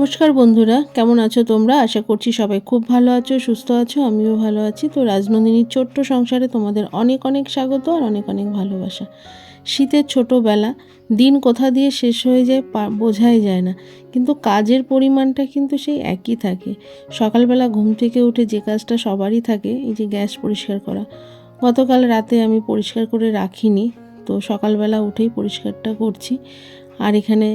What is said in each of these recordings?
নমস্কার বন্ধুরা, কেমন আছো তোমরা? আশা করছি সবাই খুব ভালো আছো, সুস্থ আছো, আমিও ভালো আছি। তো রাজনন্দিনীর ছোট্ট সংসারে তোমাদের অনেক অনেক স্বাগত আর অনেক অনেক ভালোবাসা। শীতের ছোটোবেলা, দিন কোথা দিয়ে শেষ হয়ে যায় বোঝাই যায় না। কিন্তু কাজের পরিমাণটা কিন্তু সেই একই থাকে। সকালবেলা ঘুম থেকে উঠে যে কাজটা সবারই থাকে, এই যে গ্যাস পরিষ্কার করা। গতকাল রাতে আমি পরিষ্কার করে রাখিনি, তো সকালবেলা উঠেই পরিষ্কারটা করছি। আর এখানে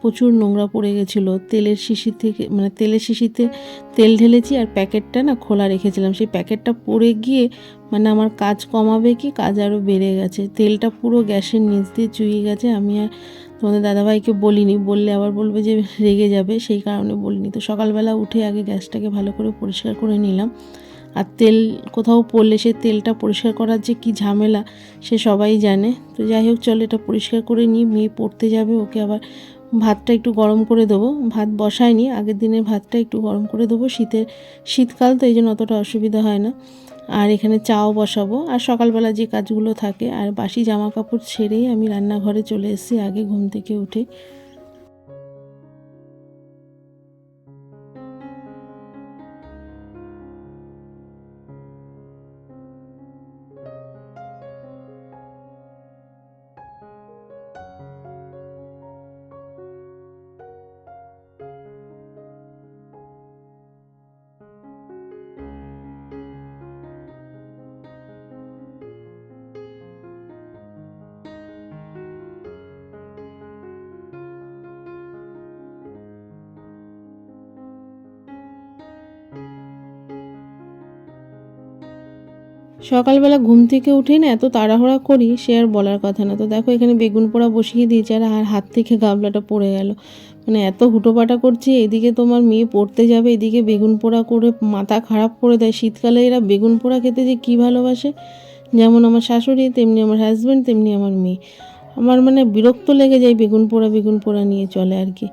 প্রচুর নোংরা পড়ে গেছিল। তেলের শিশি থেকে মানে তেলের শিশিতে তেল ঢেলেছি আর প্যাকেটটা না খোলা রেখেছিলাম। সেই প্যাকেটটা পড়ে গিয়ে মানে আমার কাজ কমাবে কি? কাজ আরও বেড়ে গেছে। তেলটা পুরো গ্যাসের নিচ দিয়ে চুইয়ে গেছে। আমি আর তোমাদের দাদাভাইকে বলিনি। বললে আবার বলবে যে রেগে যাবে। সেই কারণে বলিনি। তো সকালবেলা উঠে আগে গ্যাসটাকে ভালো করে পরিষ্কার করে নিলাম। আর তেল কোথাও পড়লে সে তেলটা পরিষ্কার করার যে কী ঝামেলা, সে সবাই জানে। তো যাই হোক, চলো এটা পরিষ্কার করে নিই। মেয়ে পড়তে যাবে, ওকে আবার ভাতটা একটু গরম করে দেবো। ভাত বসায়নি, আগের দিনের ভাতটা একটু গরম করে দেবো। শীতের, শীতকাল তো এই জন্য অতটা অসুবিধা হয় না। আর এখানে চাও বসাবো। আর সকালবেলা যে কাজগুলো থাকে, আর বাসি জামা কাপড় ছেড়েই আমি রান্নাঘরে চলে এসেছি, আগে ঘুম থেকে উঠে। সকালবেলা ঘুম থেকে উঠে না এত তাড়াহুড়া করি, সে আর বলার কথা না। তো দেখো এখানে বেগুন পোড়া বসিয়ে দিয়েছে আর আর হাত থেকে গামলাটা পড়ে গেল। মানে এত হুটোপাটা করছি, এদিকে তোমার মেয়ে পড়তে যাবে, এদিকে বেগুন পোড়া করে মাথা খারাপ করে দেয়। শীতকালে এরা বেগুন পোড়া খেতে যে কী ভালোবাসে। যেমন আমার শাশুড়ি, তেমনি আমার হাজব্যান্ড তেমনি আমার মেয়ে। আমার মানে বিরক্ত লেগে যায় বেগুন পোড়া বেগুন পোড়া নিয়ে চলে আর কি।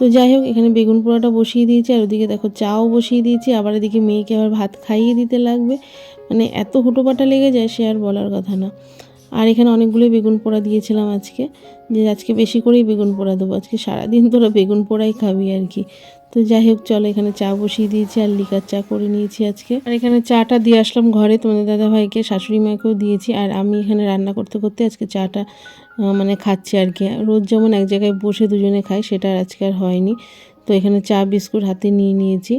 তো যাই হোক, এখানে বেগুন পোড়াটা বসিয়ে দিয়েছি, আর ওদিকে দেখো চাও বসিয়ে দিয়েছি, আবার এদিকে মেয়েকে আবার ভাত খাইয়ে দিতে লাগবে। মানে এত হুটোপাটা লেগে যায়, সে আর বলার কথা না। আর এখানে অনেকগুলো বেগুন পোড়া দিয়েছিলাম আজকে, যে আজকে বেশি করেই বেগুন পোড়া দেবো, আজকে সারাদিন তোরা বেগুন পোড়াই খাবি আর কি। তো যাই হোক, চলো এখানে চা বসিয়ে দিয়েছি আর লিকার চা করে নিয়েছি আজকে। আর এখানে চাটা দিয়ে আসলাম ঘরে, তোমাদের দাদা ভাইকে শাশুড়ি মাকেও দিয়েছি। আর আমি এখানে রান্না করতে করতে আজকে চাটা মানে খাচ্ছি আর কি। রোজ যেমন এক জায়গায় বসে দুজনে খাই, সেটা আর আজকে আর হয়নি। তো এখানে চা বিস্কুট হাতে নিয়ে নিয়েছি।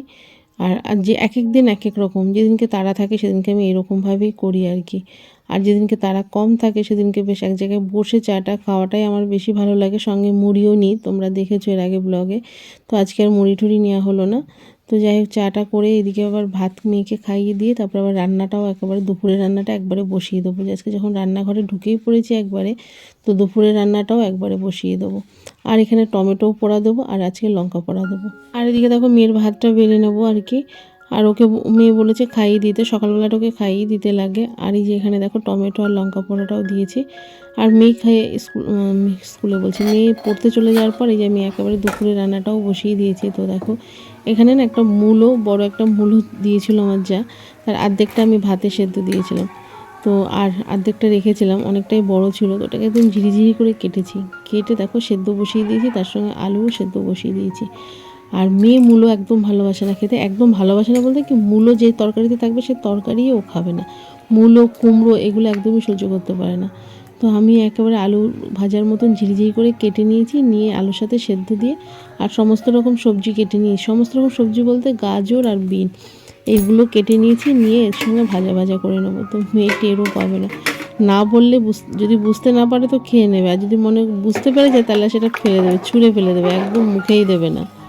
আর যে এক এক দিন এক এক রকম, যেদিনকে তারা থাকে সেদিনকে আমি এরকমভাবেই করি আর কি। আর যেদিনকে তারা কম থাকে সেদিনকে বেশ এক জায়গায় বসে চাটা খাওয়াটাই আমার বেশি ভালো লাগে। সঙ্গে মুড়িও নিই, তোমরা দেখেছ এর আগে ব্লগে। তো আজকে আর মুড়ি টুড়ি নেওয়া হলো না। তো যাই হোক, চাটা করে এদিকে আবার ভাত মেয়েকে খাইয়ে দিয়ে তারপর আবার রান্নাটাও একেবারে দুপুরের রান্নাটা একবারে বসিয়ে দেবো। আজকে যখন রান্নাঘরে ঢুকেই পড়েছি একবারে, তো দুপুরের রান্নাটাও একবারে বসিয়ে দেবো। আর এখানে টমেটোও পোড়া দেবো, আর আজকে লঙ্কা পোড়া দেবো। আর এদিকে দেখো মেয়ের ভাতটা বেড়ে নেব আর কি। আর ওকে মেয়ে বলেছে খাইয়ে দিতে, সকালবেলাটা ওকে খাইয়ে দিতে লাগে। আর এই যে এখানে দেখো টমেটো আর লঙ্কা পোড়াটাও দিয়েছি। আর মেয়ে খাইয়ে স্কুল স্কুলে বলছে, মেয়ে পড়তে চলে যাওয়ার পর এই যে আমি একেবারে দুপুরে রান্নাটাও বসিয়ে দিয়েছি। তো দেখো, এখানে না একটা মূলও, বড় একটা মূলো দিয়েছিল আমার যা। তার অর্ধেকটা আমি ভাতে সেদ্ধ দিয়েছিলাম। তো আর অর্ধেকটা রেখেছিলাম, অনেকটাই বড় ছিল, তো ওটাকে একদম ঝিরিঝিরি করে কেটেছি। কেটে দেখো, সেদ্ধ বসিয়ে দিয়েছি, তার সঙ্গে আলুও সেদ্ধ বসিয়ে দিয়েছি। আর মেয়ে মূলো একদম ভালোবাসে না খেতে, একদম ভালোবাসে না বলতে কি, মূলো যে তরকারিতে থাকবে সে তরকারিও খাবে না। মূলো, কুমড়ো এগুলো একদমই সহ্য করতে পারে না। তো আমি একেবারে আলু ভাজার মতন ঝিরিঝিরি করে কেটে নিয়েছি, নিয়ে আলুর সাথে সেদ্ধ দিয়ে, আর সমস্ত রকম সবজি কেটে নিয়েছি। সমস্ত রকম সবজি বলতে গাজর আর বিন। এইগুলো কেটে নিয়েছি, নিয়ে এর সঙ্গে ভাজা ভাজা করে নেব। তো মেয়ে টেরও পাবে না। না বললে যদি বুঝতে না পারে তো খেয়ে নেবে। আর যদি মনে বুঝতে পেরে যায় তাহলে সেটা ফেলে দেবে, ছুঁড়ে ফেলে দেবে, একদম মুখেই দেবে না।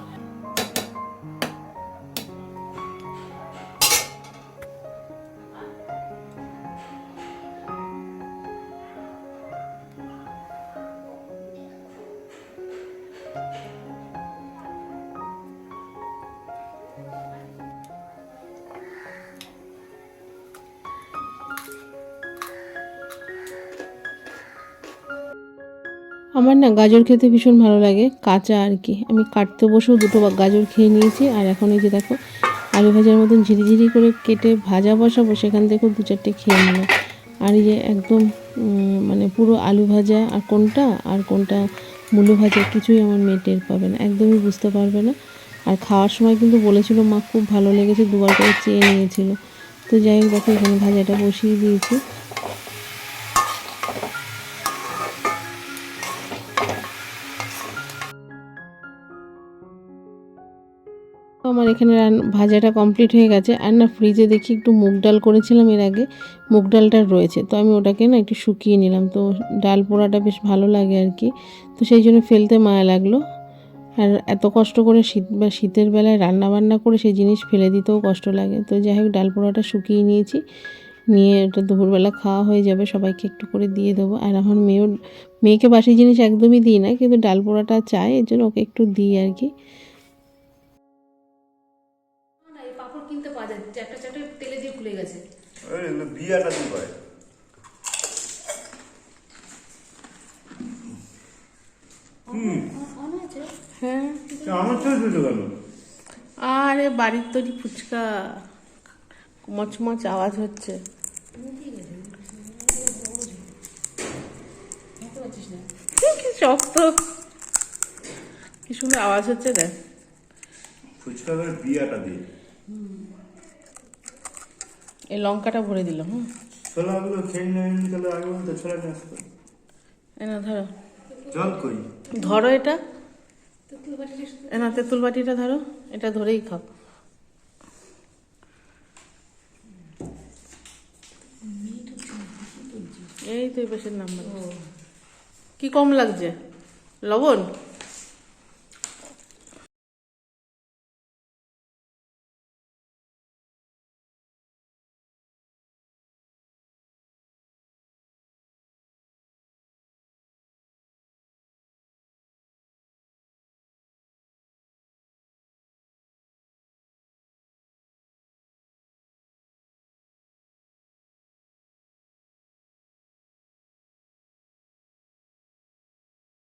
আমার না গাজর খেতে ভীষণ ভালো লাগে, কাঁচা আর কি। আমি কাটতে বসেও দুটো গাজর খেয়ে নিয়েছি, আর এখন এই যে দেখো, আলু ভাজার মতন ঝিরিঝিরি করে কেটে ভাজা বসাবো, সেখান থেকেও দু চারটে খেয়ে নিলাম আর এই যে একদম মানে পুরো আলু ভাজা, আর কোনটা আর কোনটা মুলো ভাজা, কিছুই আমার মেয়ে টের পাবে না, একদমই বুঝতে পারবে না। আর খাওয়ার সময় কিন্তু বলেছিল, মা, খুব ভালো লেগেছে, দুবার করে চেয়ে নিয়েছিল। তো যাই হোক, দেখো, এখানে ভাজাটা বসিয়ে দিয়েছি। আমার এখানে ভাজাটা কমপ্লিট হয়ে গেছে। আর না ফ্রিজে দেখি একটু মুগ ডাল করেছিলাম এর আগে। মুগ ডালটা রয়েছে। তো আমি ওটাকে না একটু শুকিয়ে নিলাম। তো ডাল পোড়াটা বেশ ভালো লাগে আর কি। তো সেই জন্য ফেলতে মায়া লাগল। আর এত কষ্ট করে শীত, বা শীতের বেলায় রান্না বান্না করে সেই জিনিস ফেলে দিতেও কষ্ট লাগে। তো যাই হোক, ডাল পোড়াটা শুকিয়ে নিয়েছি। নিয়ে ওটা দুপুরবেলা খাওয়া হয়ে যাবে। সবাইকে একটু করে দিয়ে দেবো। আর আমার মেয়েও, মেয়েকে বাসি জিনিস একদমই দিই না। কিন্তু ডাল পোড়াটা চায় এর জন্য ওকে একটু দিই আর কি। কিনতে পাওয়া যায় চ্যাপটা চ্যাপটা তেলে দিয়ে খুলে গেছে। এগুলো বিয়াটা দিয়ে আছে? হ্যাঁ। আরে বাড়ির তৈরি ফুচকা। মচমচ আওয়াজ হচ্ছে। কি শক্ত। কি সুন্দর আওয়াজ হচ্ছে দেখ। ফুচকা বিয়াটা দিয়ে। এই লঙ্কাটা ভরে দিল হুম। ছোলাগুলো খেয়ে নিয়ে তাহলে আগে বলতে ছোলা নিয়ে আসতো এ ধরো। জল কই? ধরো এটা। তো তুই বাটিটা এ না তেঁতুল বাটিটা ধরো এটা ধরেই খাও। এই তো এই পাশের নাম্বার। কি কম লাগছে? লবণ?